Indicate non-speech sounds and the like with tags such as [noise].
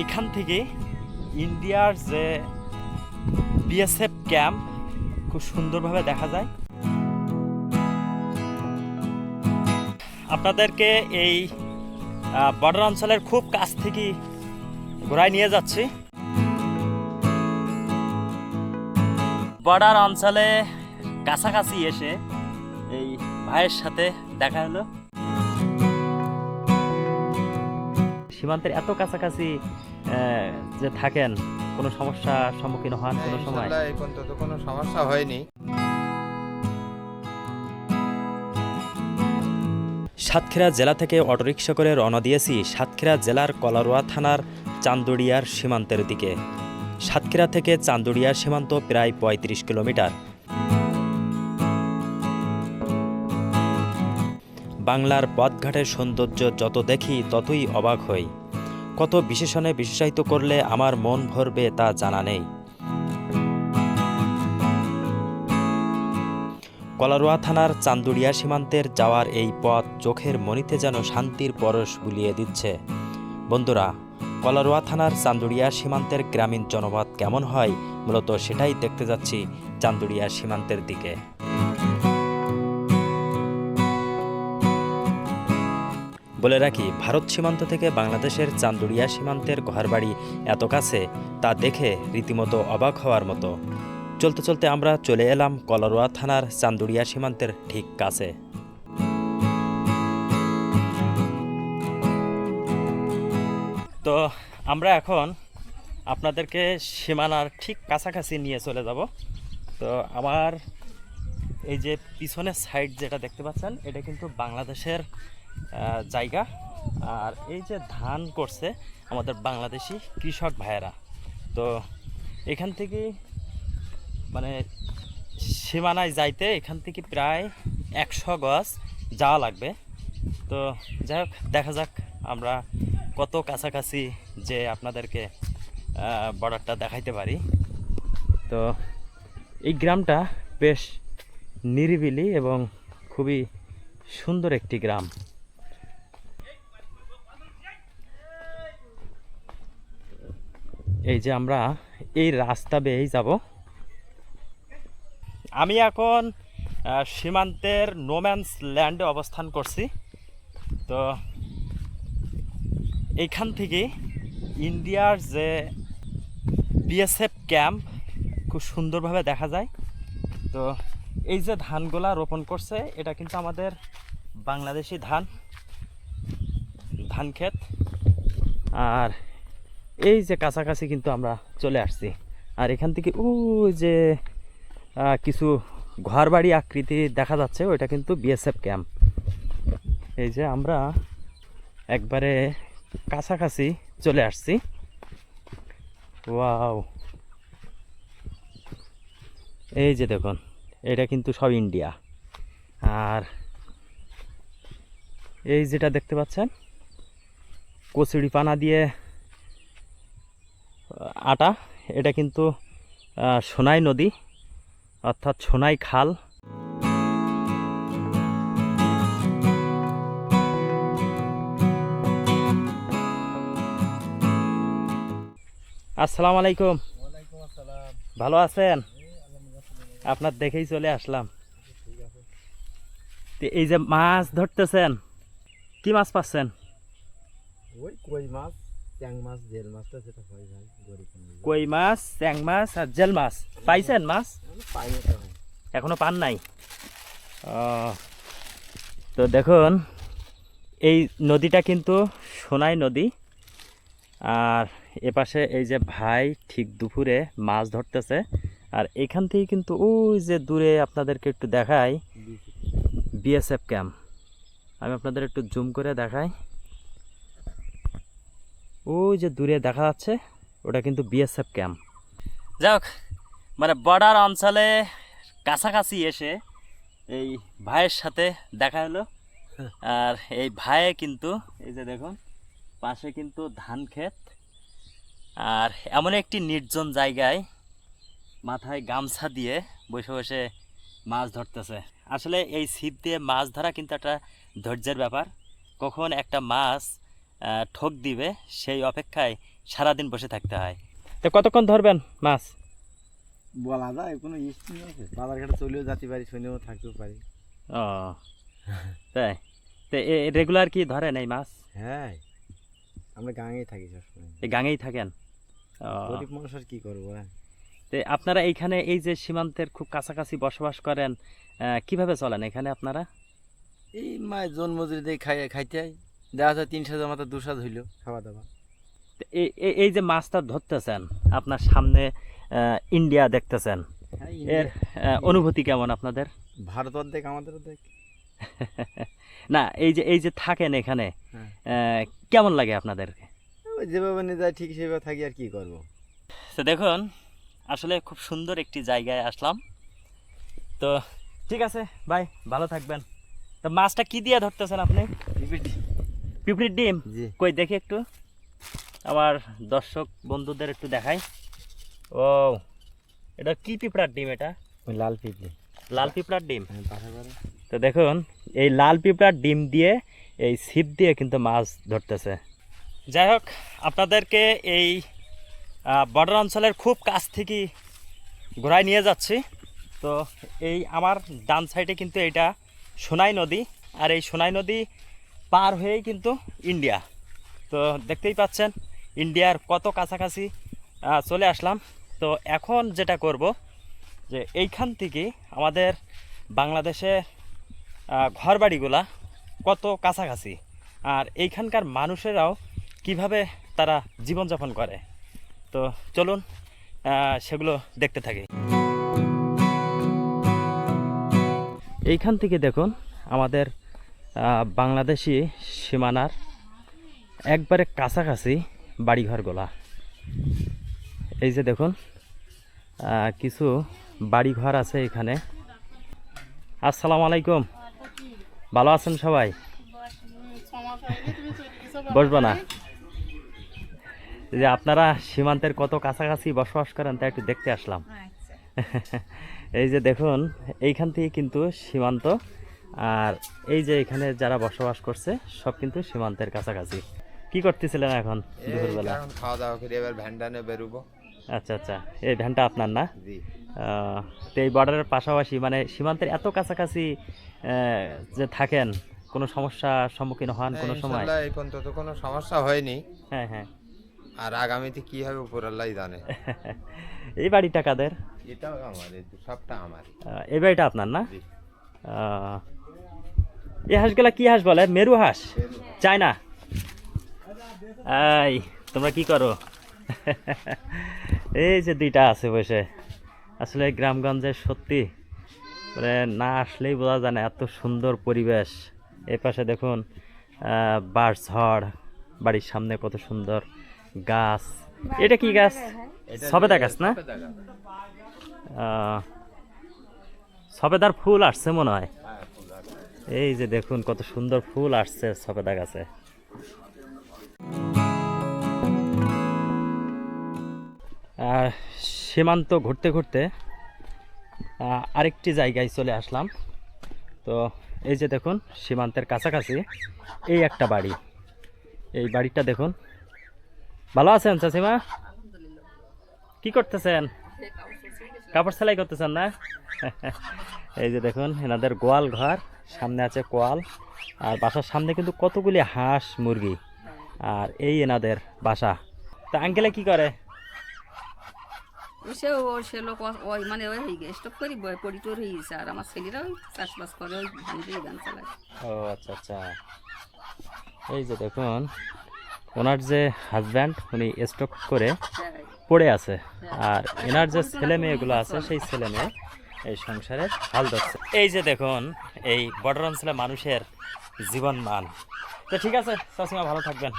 এইখান থেকে ইন্ডিয়ার যে বিএসএফ ক্যাম্প, খুব সুন্দরভাবে দেখা যায়। আপনাদেরকে এই বর্ডার অঞ্চলের খুব কাছ থেকে ঘোরায় নিয়ে যাচ্ছি। বর্ডার অঞ্চলে কাছাকাছি এসে এই ভাইয়ের সাথে দেখা হলো। সীমান্তের এত কাছাকাছি যে থাকেন কোনো সমস্যার সম্মুখীন হন কোনো সময়? এই পর্যন্ত কোনো সমস্যা হয়নি। সাতক্ষীরা জেলা থেকে অটোরিকশা করে রওনা দিয়েছি সাতক্ষীরা জেলার কলারোয়া থানার চান্দুড়িয়ার সীমান্তের দিকে। সাতক্ষীরা থেকে চান্দুড়িয়ার সীমান্ত প্রায় পঁয়ত্রিশ কিলোমিটার। বাংলার পথঘাটের সৌন্দর্য যত দেখি ততই অবাক হই। কত বিশেষণে বিশেষায়িত করলে আমার মন ভরবে তা জানা নেই। কলারোয়া থানার চান্দুড়িয়া সীমান্তের যাওয়ার এই পথ চোখের মনিতে যেন শান্তির পরশ বুলিয়ে দিচ্ছে। বন্ধুরা, কলারোয়া থানার চান্দুড়িয়া সীমান্তের গ্রামীণ জনপদ কেমন হয়? মূলত সেটাই দেখতে যাচ্ছি চান্দুড়িয়া সীমান্তের দিকে। বলে রাখি, ভারত সীমান্ত থেকে বাংলাদেশের চান্দুড়িয়া সীমান্তের ঘরবাড়ি এত কাছে, তা দেখে রীতিমতো অবাক হওয়ার মতো। চলতে চলতে আমরা চলে এলাম কলারোয়া থানার চান্দুড়িয়া সীমান্তের ঠিক কাছে। তো আমরা এখন আপনাদেরকে সীমানার ঠিক কাছাকাছি নিয়ে চলে যাব। তো আমার এই যে পিছনের সাইড যেটা দেখতে পাচ্ছেন, এটা কিন্তু বাংলাদেশের জায়গা। আর এই যে ধান করছে আমাদের বাংলাদেশি কৃষক ভাইয়েরা, তো এখান থেকে মানে সীমানায় যাইতে এখান থেকে প্রায় একশো গজ যাওয়া লাগবে। তো যাই হোক, দেখা যাক আমরা কত কাছাকাছি যে আপনাদেরকে বর্ডারটা দেখাইতে পারি। তো এই গ্রামটা বেশ নিরিবিলি এবং খুবই সুন্দর একটি গ্রাম। এই যে আমরা এই রাস্তা বেয়েই যাব। আমি এখন সীমান্তের নোম্যান্স ল্যান্ডে অবস্থান করছি। তো এইখান থেকে ইন্ডিয়ার যে বিএসএফ ক্যাম্প খুব সুন্দরভাবে দেখা যায়। তো এই যে ধানগুলা রোপণ করছে, এটা কিন্তু আমাদের বাংলাদেশি ধান ধান ক্ষেত। আর এই যে কাছাকাছি কিন্তু আমরা চলে আসছি। আর এখান থেকে ওই যে কিছু ঘরবাড়ি আকৃতি দেখা যাচ্ছে, ওইটা কিন্তু বিএসএফ ক্যাম্প এই যে আমরা একবারে কাছাকাছি চলে আসছি। ওয়াও। এই যে দেখুন, এটা কিন্তু সব ইন্ডিয়া। আর এই যেটা দেখতে পাচ্ছেন কচুরি পানা দিয়ে আটা এটা কিন্তু সোনাই নদী অর্থাৎ সোনাই খাল। আসসালামু আলাইকুম। ভালো আছেন? আপনার দেখেই চলে আসলাম। এই যে মাছ ধরতেছেন কি মাছ পাচ্ছেন? ওই কই মাছ? ট্যাং মাছ জেল মাছটা যেটা হয় ভাই গরিব কই মাছ চ্যাং মাছ আর জেল মাছ। পাইছেন মাছ? পাইনি তো এখনও পান নাই? তো দেখুন এই নদীটা কিন্তু সোনাই নদী। আর এপাশে এই যে ভাই ঠিক দুপুরে মাছ ধরতেছে। আর এখান থেকে কিন্তু ওই যে দূরে আপনাদেরকে একটু দেখাই বিএসএফ ক্যাম্প। আমি আপনাদের একটু জুম করে দেখাই। ওই যে দূরে দেখা যাচ্ছে ওটা কিন্তু বিএসএফ ক্যাম্প যাই হোক মানে বর্ডার অঞ্চলে কাছাকাছি এসে এই ভাইয়ের সাথে দেখা হলো। আর এই ভাইয়ে কিন্তু এই যে দেখুন পাশে কিন্তু ধান ক্ষেত। আর এমন একটি নির্জন জায়গায় মাথায় গামছা দিয়ে বসে বসে মাছ ধরতেছে। আসলে এই ছিপ দিয়ে মাছ ধরা কিন্তু একটা ধৈর্যের ব্যাপার। কখন একটা মাছ ঠক দিবে সেই অপেক্ষায় সারাদিন বসে থাকতে হয়। তো কতক্ষণ ধরবেন মাছ? বলা যায় কোনো স্টিম আছে। বাজার ঘাটে চলেও যেতে পারি শুনেও থাকতেও পারি। ও তাই? তো রেগুলার কি ধরেন এই মাছ? হ্যাঁ আমরা গাঙেই থাকি সবসময়। এই গাঙেই থাকেন? গরিব মানুষ আর কি করব হ্যাঁ। তো আপনারা এইখানে এই যে সীমান্তের খুব কাছাকাছি বসবাস করেন আহ, কীভাবে চলেন এখানে আপনারা? এই মায়ের জন মজুরি দিয়ে খাই খাইতে দেখা যায় তিন সাজা মাথা দু সাজ হইল খাওয়া দাওয়া। এই যে মাছটা ধরতেছেন আপনার সামনে ইন্ডিয়া দেখতেছেন হ্যাঁ এর অনুভূতি কেমন আপনাদের? ভারত অর্ধেক আমাদের অর্ধেক। [laughs] না এই যে এই যে থাকেন এখানে হ্যাঁ। কেমন লাগে আপনাদের? ওই যেভাবে নিয়ে যায় ঠিক সেভাবে থাকি আর কি করব? তো দেখুন আসলে খুব সুন্দর একটি জায়গায় আসলাম। তো ঠিক আছে ভাই ভালো থাকবেন। তো মাছটা কি দিয়ে ধরতেছেন আপনি? পিঁপড়ির ডিম? কই দেখি একটু। আমার দর্শক বন্ধুদের একটু দেখাই। ও এটা কি পিঁপড়ার ডিম এটা? লাল পিপলি লাল পিঁপড়ার ডিম? হ্যাঁ তো দেখুন এই লাল পিঁপড়ার ডিম দিয়ে এই ছিপ দিয়ে কিন্তু মাছ ধরতেছে। যাই হোক আপনাদেরকে এই বর্ডার অঞ্চলের খুব কাছ থেকে ঘোরায় নিয়ে যাচ্ছি। তো এই আমার ডান সাইডে কিন্তু এটা সোনাই নদী। আর এই সোনাই নদী পার হয়েই কিন্তু ইন্ডিয়া। তো দেখতেই পাচ্ছেন ইন্ডিয়ার কত কাছাকাছি চলে আসলাম। তো এখন যেটা করব যে এইখান থেকে আমাদের বাংলাদেশে আহ, ঘরবাড়িগুলা কত কাছাকাছি আর এইখানকার মানুষেরাও কীভাবে তারা জীবনযাপন করে। তো চলুন সেগুলো দেখতে থাকি। এইখান থেকে দেখুন আমাদের বাংলাদেশি সীমানার একবারে কাছাকাছি বাড়িঘরগুলা। এই যে দেখুন কিছু বাড়িঘর আছে এখানে। আসসালামু আলাইকুম। ভালো আছেন সবাই? বসবো না। যে আপনারা সীমান্তের কত কাছাকাছি বসবাস করেন তা একটু দেখতে আসলাম। এই যে দেখুন এইখান থেকে কিন্তু সীমান্ত আর এই যে এখানে যারা বসবাস করছে সব কিন্তু সীমান্তের কাছাকাছি। কি করতেছিলেন এখন দুপুরবেলা? এখন খাওয়া দাওয়া করে এবার ভ্যানটা নিয়ে বেরোবো। আচ্ছা আচ্ছা। এই ভ্যানটা আপনার না? জি। তো এই বর্ডারের পাশাপাশি মানে সীমান্তের এত কাছাকাছি যে থাকেন কোনো সমস্যার সম্মুখীন হন কোনো সময়? এই পর্যন্ত তো কোনো সমস্যা হয়নি। হ্যাঁ হ্যাঁ। আর আগামীতে কি হবে উপর আল্লাহ জানে। [laughs] এই বাড়িটা কাদের? এটাও আমার সবটা আমার। এই বাড়িটা আপনার না? এই হাঁসগুলা কি হাঁস বলে? মেরু হাঁস? চায় না এই তোমরা কি করো? [laughs] এই যে দুইটা আছে বসে। আসলে গ্রামগঞ্জে সত্যি মানে না আসলেই বোঝা যায় না এত সুন্দর পরিবেশ। এই পাশে দেখুন বাস ঝড়, বাড়ির সামনে কত সুন্দর গাছ। এটা কি গাছ? সবেদা গাছ না? সবেদার ফুল আসছে মনে হয়। এই যে দেখুন, কত সুন্দর ফুল আসছে সবেদা গাছে। সীমান্ত ঘুরতে ঘুরতে আরেকটি জায়গায় চলে আসলাম। তো এই যে দেখুন, সীমান্তের কাছাকাছি এই একটা বাড়ি। এই বাড়িটা দেখুন। ভালো আছেন চাষিমা কি করতেছেন? কাপড় সেলাই করতেছেন না? এই যে দেখুন এনাদের গোয়াল ঘর সামনে আছে কোয়াল আর বাসার সামনে কিন্তু কতগুলি হাঁস মুরগি আর এই এনাদের বাসা। তা আঙ্কেলে কি করে? সে ও সে লোক ওই মানে ওই স্টপ করি বই পরিটোর হয়ে গেছে আর আমার ছেলেরা ওই চাষবাস করে ওই ধান দিয়ে গান চালায়। ও আচ্ছা আচ্ছা। এই যে দেখুন ওনার যে হাজব্যান্ড উনি স্টক করে হ্যাঁ, পড়ে আছে। আর এনার যে ছেলে মেয়েগুলো আছে, সেই ছেলে মেয়ে এই সংসারে হাল ধরছে। এই যে দেখুন, এই বর্ডার অঞ্চলে মানুষের জীবন মান তো ঠিক আছে চাষিমা ভালো থাকবেন।